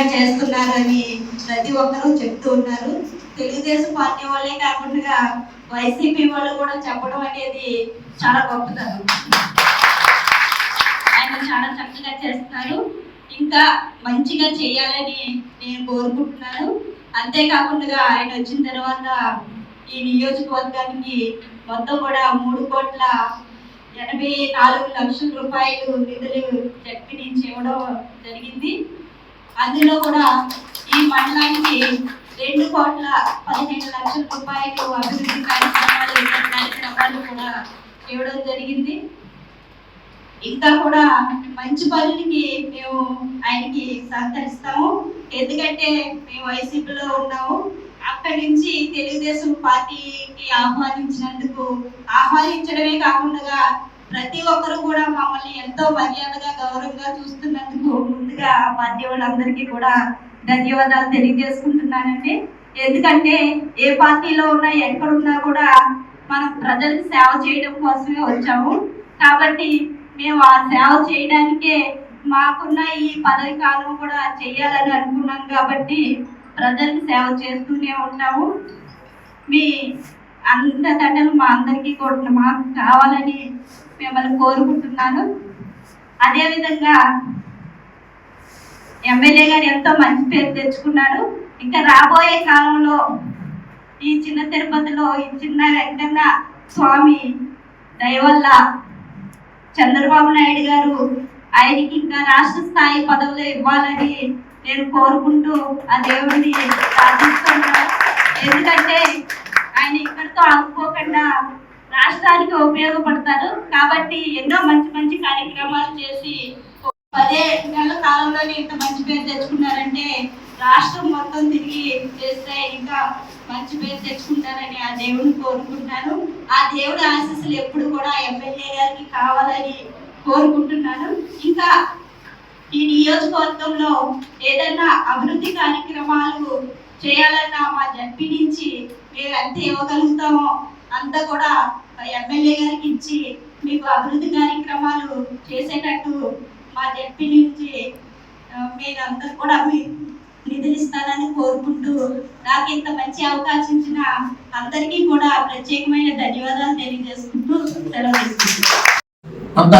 బాగా చేస్తున్నారని ప్రతి ఒక్కరూ చెప్తూ ఉన్నారు. తెలుగుదేశం పార్టీ వాళ్ళే కాకుండా వైసీపీ వాళ్ళు కూడా చెప్పడం అనేది చాలా గొప్పతనం. ఆయన చాలా చక్కగా చేస్తున్నారు. ఇంకా మంచిగా చేయాలని నేను కోరుకుంటున్నాను. అంతేకాకుండా ఆయన వచ్చిన తర్వాత ఈ నియోజకవర్గానికి మొత్తం కూడా మూడు కోట్ల ఎనభై నాలుగు లక్షల రూపాయలు నిధులు జడ్పీ నుంచి ఇవ్వడం జరిగింది. అందులో కూడా ఈ మండలానికి రెండు కోట్ల పదిహేను లక్షల రూపాయలు అభివృద్ధి కార్యక్రమాలు కార్యక్రమాలు కూడా ఇవ్వడం జరిగింది. ఇంకా కూడా మంచి పనులకి మేము ఆయనకి సహకరిస్తాము. ఎందుకంటే మేము వైసీపీలో ఉన్నాము. అక్కడి నుంచి తెలుగుదేశం పార్టీకి ఆహ్వానించినందుకు ఆహ్వానించడమే కాకుండా ప్రతి ఒక్కరు కూడా మమ్మల్ని ఎంతో మర్యాదగా గౌరవంగా చూస్తున్నందుకు ముందుగా పార్టీ వాళ్ళందరికీ కూడా ధన్యవాదాలు తెలియజేసుకుంటున్నానండి. ఎందుకంటే ఏ పార్టీలో ఉన్నా ఎక్కడున్నా కూడా మనం ప్రజలకు సేవ చేయడం కోసమే వచ్చాము. కాబట్టి మేము ఆ సేవ చేయడానికే మాకున్న ఈ పదవి కాలం కూడా చేయాలని అనుకున్నాం కాబట్టి ప్రజలకు సేవ చేస్తూనే ఉంటాము. మీ అండదండలు మా అందరికీ కూడా మాకు కావాలని మిమ్మల్ని కోరుకుంటున్నాను. అదేవిధంగా ఎమ్మెల్యే గారు ఎంతో మంచి పేరు తెచ్చుకున్నారు. ఇంకా రాబోయే కాలంలో ఈ చిన్న తిరుపతిలో ఈ చిన్న వెంకన్న స్వామి దయవల్ల చంద్రబాబు నాయుడు గారు ఆయనకి ఇంకా రాష్ట్ర స్థాయి పదవులు ఇవ్వాలని నేను కోరుకుంటూ ఆ దేవుడిని ప్రార్థిస్తున్నాను. ఎందుకంటే ఆయన ఇక్కడితో అనుకోకుండా రాష్ట్రానికి ఉపయోగపడతారు. కాబట్టి ఎన్నో మంచి మంచి కార్యక్రమాలు చేసి పదే నెలల కాలంలోనే ఇంత మంచి పేరు తెచ్చుకున్నారంటే రాష్ట్రం మొత్తం తిరిగి చేస్తే ఇంకా మంచి పేరు తెచ్చుకుంటారని ఆ దేవుడిని కోరుకుంటున్నాను. ఆ దేవుడి ఆశీస్సులు ఎప్పుడు కూడా ఎమ్మెల్యే గారికి కావాలని కోరుకుంటున్నాను. ఇంకా ఈ నియోజకవర్గంలో ఏదైనా అభివృద్ధి కార్యక్రమాలు చేయాలన్నా మా జడ్పీ నుంచి మేము ఎంత ఇవ్వగలుగుతామో అంత కూడా ఎమ్మెల్యే గారికి ఇచ్చి మీకు అభివృద్ధి కార్యక్రమాలు చేసేటట్టు మా జడ్పీ నుంచి మీరందరూ కూడా మీ నిధులిస్తానని కోరుకుంటూ నాకు ఇంత మంచి అవకాశం ఇచ్చిన అందరికీ కూడా ప్రత్యేకమైన ధన్యవాదాలు తెలియజేసుకుంటూ సెలవు అంత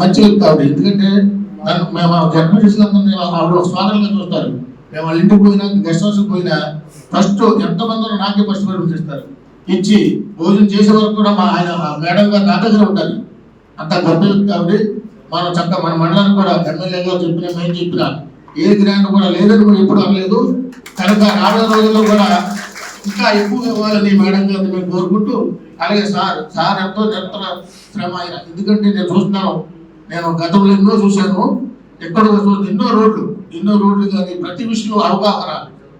మంచి కాదు. ఎందుకంటే మేము జన్మదిస్తులందరినీ ఆవిడ సోదరులుగా చూస్తారు. మేము వాళ్ళ ఇంటికి పోయినా గెస్ట్ హౌస్కి పోయినా ఫస్ట్ ఎంతమంది నాకే ఫస్ట్ ప్రిఫరెన్స్ ఇస్తారు. ఇచ్చి భోజనం చేసే వరకు కూడా మా ఆయన మేడం గారు నా దగ్గర ఉంటారు. అంత గొప్ప వ్యక్తి మనం చక్క మన మండలానికి కూడా ఎమ్మెల్యే గారు చెప్పిన మేము చెప్పిన ఏ గ్రాండ్ కూడా లేదని కూడా ఎప్పుడు అనలేదు. కనుక రాబోయే రోజుల్లో కూడా ఇంకా ఎక్కువ ఇవ్వాలని మేడం గారిని మేము కోరుకుంటూ అలాగే సార్ సార్ ఎంతో నిరంతర శ్రమ ఆయన. ఎందుకంటే నేను చూస్తున్నాను నేను గతంలో ఎన్నో చూశాను ఎక్కడ ఎన్నో రోడ్లు ఎన్నో రోడ్లు కానీ ప్రతి విషయంలో అవగాహన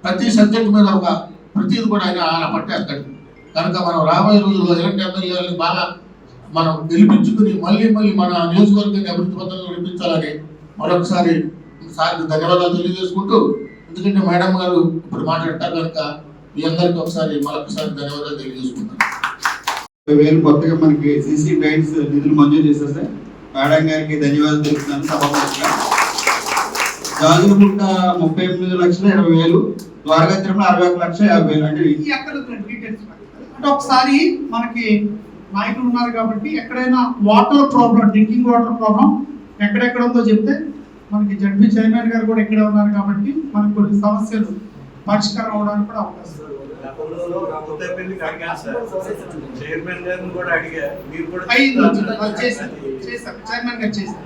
ప్రతి సబ్జెక్ట్ మీద అవగాహన ప్రతిది కూడా ఆయన ఆయన పట్టేస్తాడు. కనుక మనం రాబోయే రోజుల్లో ఎలాంటి ఎమ్మెల్యేలని బాగా మనం గెలిపించుకుని మళ్ళీ మళ్ళీ మన నియోజకవర్గాన్ని అభివృద్ధి పథంలో నడిపించాలని మరొకసారి సార్కి ధన్యవాదాలు తెలియజేసుకుంటూ ఎందుకంటే మేడం గారు ఇప్పుడు మాట్లాడతారు కనుక మీ అందరికీ ఒకసారి మరొకసారి ధన్యవాదాలు తెలియజేసుకుంటాను వేలు కొత్తగా మనకి సీసీ గైడ్స్ నిధులు మంజూరు చేసేసాయి మేడం గారికి ధన్యవాదాలు తెలుపుతున్నాను సభాపతిగా. జాజులపుట్ట ముప్పై ఎనిమిది లక్షల ఇరవై వేలు ద్వారకా తిరుమల అరవై ఒక లక్షల యాభై వేలు అంటే అంటే ఒకసారి మనకి నాయకులు ఉన్నారు కాబట్టి ఎక్కడైనా water problem drinking water problem ఎక్కడెక్కడ ఉందో చెప్తే మనకి జడ్పీ చైర్మన్ గారు కూడా ఇక్కడే ఉన్నారు కాబట్టి మనకు కొన్ని సమస్యలు పరిష్కారం అవడానికి కూడా అవకాశం. చైర్మన్ గారిని కూడా అడిగా మీరు కూడా చేశారు చైర్మన్ గారు చేశారు.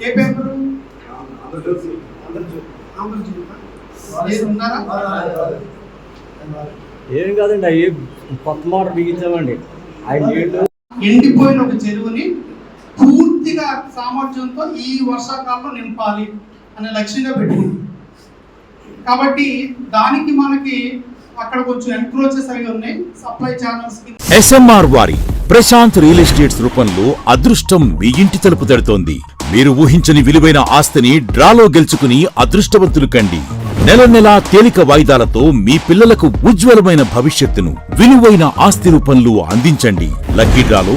ఏ ఆంధ్రజ్యోతి ఏం కాదండి అవి కొత్త మోటార్ బిగించామండి. ఎండిపోయిన ఒక చెరువుని పూర్తిగా సామర్థ్యంతో ఈ వర్షాకాలంలో నింపాలి అనే లక్ష్యంగా పెట్టింది కాబట్టి దానికి మనకి అక్కడ కొంచెం ఎంక్రోచెస్ అవి ఉన్నాయి. సప్లై ఛానల్స్ ఎస్ఎంఆర్ వారి ప్రశాంత్ రియల్ ఎస్టేట్స్ రూపంలో అదృష్టం మీ ఇంటి తలుపు తడుతోంది. మీరు ఊహించని విలువైన ఆస్తిని డ్రాలో గెలుచుకుని అదృష్టవంతులు కండి. నెల నెలా తేలిక వాయిదాలతో మీ పిల్లలకు ఉజ్వలమైన భవిష్యత్తును విలువైన ఆస్తి రూపంలో అందించండి. లక్కీ డ్రాలో